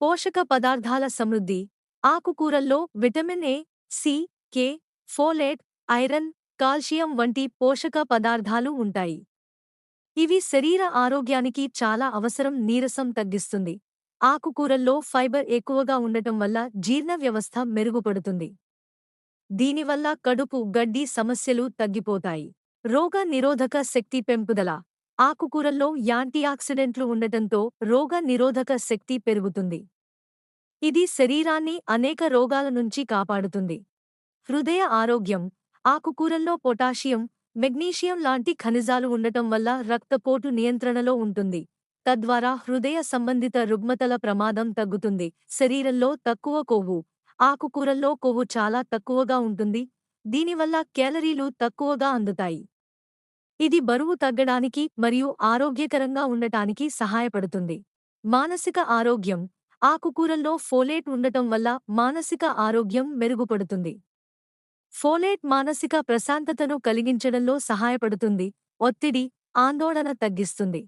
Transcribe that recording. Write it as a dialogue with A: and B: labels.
A: పోషక పదార్థాల సమృద్ధి ఆకుకూరల్లో vitamin A C K folate iron calcium వంటి పోషక పదార్థాలు ఉంటాయి. ఇవి శరీర ఆరోగ్యానికి చాలా అవసరం నీరసం తగ్గిస్తుంది. ఆకుకూరల్లో ఫైబర్ ఎక్కువగా ఉండటం వల్ల జీర్ణ వ్యవస్థ మెరుగుపడుతుంది. దీనివల్ల కడుపు గడ్డి సమస్యలు తగ్గిపోతాయి. రోగ నిరోధక శక్తి పెంపుదల ఆకుకూరల్లో యాంటీఆక్సిడెంట్లు ఉండటంతో రోగ నిరోధక శక్తి పెరుగుతుంది. ఇది శరీరాన్ని అనేక రోగాల నుంచి కాపాడుతుంది. హృదయ ఆరోగ్యం ఆకుకూరల్లో పొటాషియం మెగ్నీషియం లాంటి ఖనిజాలు ఉండటం వల్ల రక్తపోటు నియంత్రణలో ఉంటుంది. తద్వారా హృదయ సంబంధిత రుగ్మతల ప్రమాదం తగ్గుతుంది. శరీరంలో తక్కువ కొవ్వు ఆకుకూరల్లో కొవ్వు చాలా తక్కువగా ఉంటుంది. దీనివల్ల క్యాలరీలు తక్కువగా అందుతాయి. ఇది బరువు తగ్గడానికి మరియు ఆరోగ్యకరంగా ఉండటానికి సహాయపడుతుంది. మానసిక ఆరోగ్యం. ఆకుకూరల్లో ఫోలేట్ ఉండటం వల్ల మానసిక ఆరోగ్యం మెరుగుపడుతుంది. ఫోలేట్ మానసిక ప్రశాంతతను కలిగించడంలో సహాయపడుతుంది. ఒత్తిడి ఆందోళన తగ్గిస్తుంది.